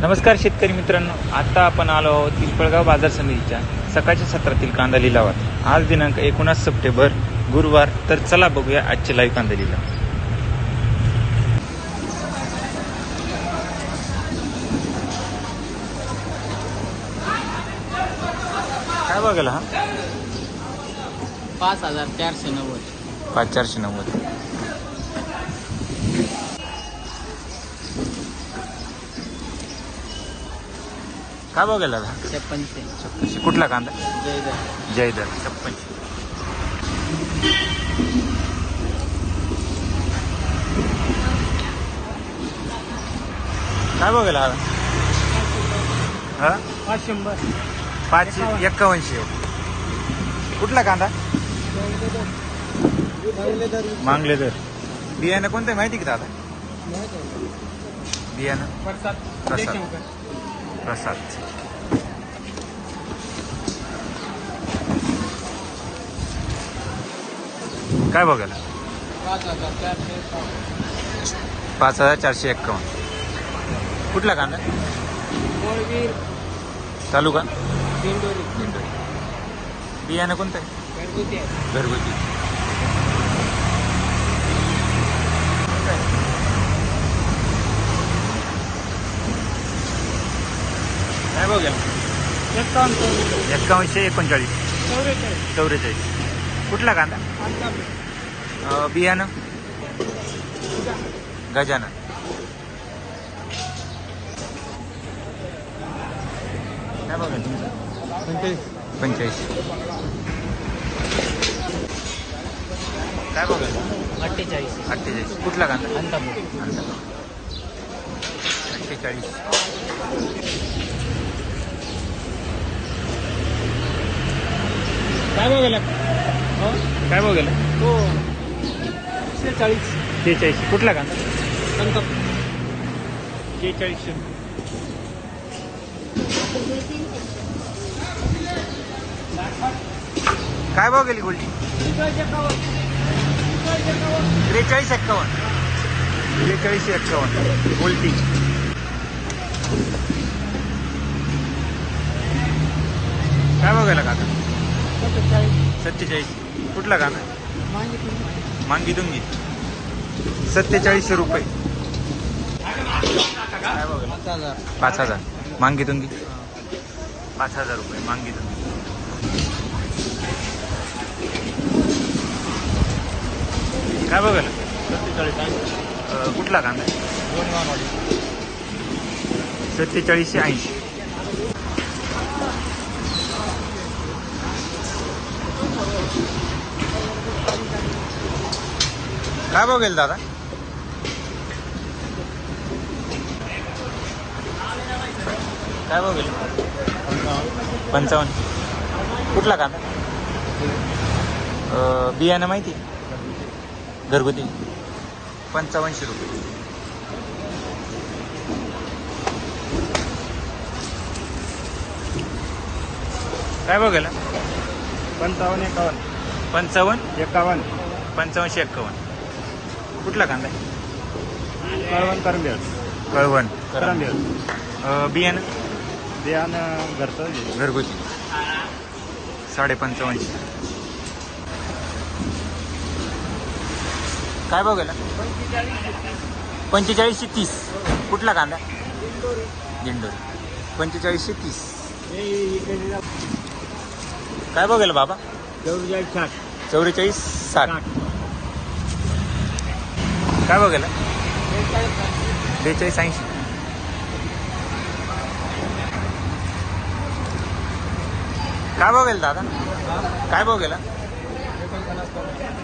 नमस्कार शेतकरी मित्रांनो. आता आपण आलो आहोत पिंपळगाव बाजार समितीच्या सकाळच्या सत्रातील कांदा लिलावात. आज दिनांक एकोणास सप्टेंबर गुरुवार. तर चला बघूया आजचे लाईव्ह कांदा लिलाव. काय बघायला हा? पाच हजार चारशे नव्वद. पाच चारशे नव्वद. काय बघायला हा? छप्पनशे छप्पनशे कुठला कांदा? जयगड जयदर. छप्पनशे काय बघायला हा हा? पाच शंभर. पाच एक्कावनशे कुठला कांदा? मांगले दर बियाणं कोणतं माहिती का दादा? बियाणं. प्रसाद. प्रसाद. काय बघायला? पाच हजार चारशे पाच हजार चारशे एक्कावन्न. कुठला कांदा? तालुका? दिंडोरी. बियाणं कोणतं आहे. घरगुती काय बघायला एकावन्न. एक्कावनशे एकोणचाळीस. चौवेचाळीस चौवेचाळीस कुठला कांदा? अं, बियाणं? गजानन. काय बघायला तुमचं पंचवीस पंच्याऐंशी काय बघायला अठ्ठेचाळीस. अठ्ठेचाळीस. कुठला कांदा? अंतापूर. अठ्ठेचाळीस काय बघायला काय बघायला हो. शेचाळीस शेहेचाळीस. कुठला कांदा? शेहेचाळीसशे. काय भाव गेली गोल्डी? त्रेचाळीस एक्कावन्न. त्रेचाळीस एक्कावन्न. गोल्टी काय बघायला कांदा? सत्तेचाळीस. कुठला कांदा मांगी दुंगी सत्तेचाळीसशे रुपये. पाच हजार. मांगी दुंगी पाच हजार रुपये. मांगी दुंगी काय बघायला? सत्तेचाळीस कुठला कांदा सत्तेचाळीसशे ऐंशी. काय बघेल दादा. काय बघेल पंचावन्न. कुठला कांदा? बियाणं माहिती? घरगुती. पंचावन्नशे रुपये. काय बघायला पंचावन्न एकावन्न. पंचावन्न? एकावन्न. पंचावन्नशे एक्कावन्न कुठला कांदा आहे? कळवण करंबेळ कळवण. करंबेळ अं, बियाणं? बियाणं घरचं. घरगुती. साडे पंचावन्नशे काय बघायला पंचेचाळीसशे तीस. कुठला कांदा? दिंडोरी. पंचेचाळीसशे तीस. काय बघायला बाबा? चौवेचाळीस साठ. चौवेचाळीस साठ. काय बघायला बेचाळीस ऐंशी काय बघेल दादा काय बघेल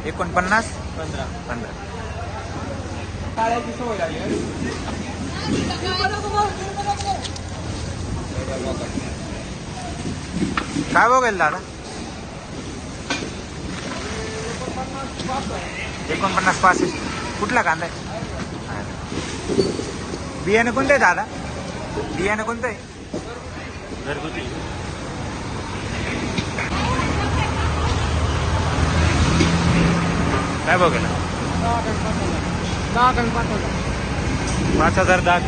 एकोणपन्नास पंधरा पंधरा काळ्याची सवय लागली काय बघेल दादा एकोणपन्नास पासष्ट कुठला कांदा आहे? बियाणं कोणतं आहे दादा? बियाणं कोणतं आहे? घरगुती. काय बघेल दहा पाच हजार दहा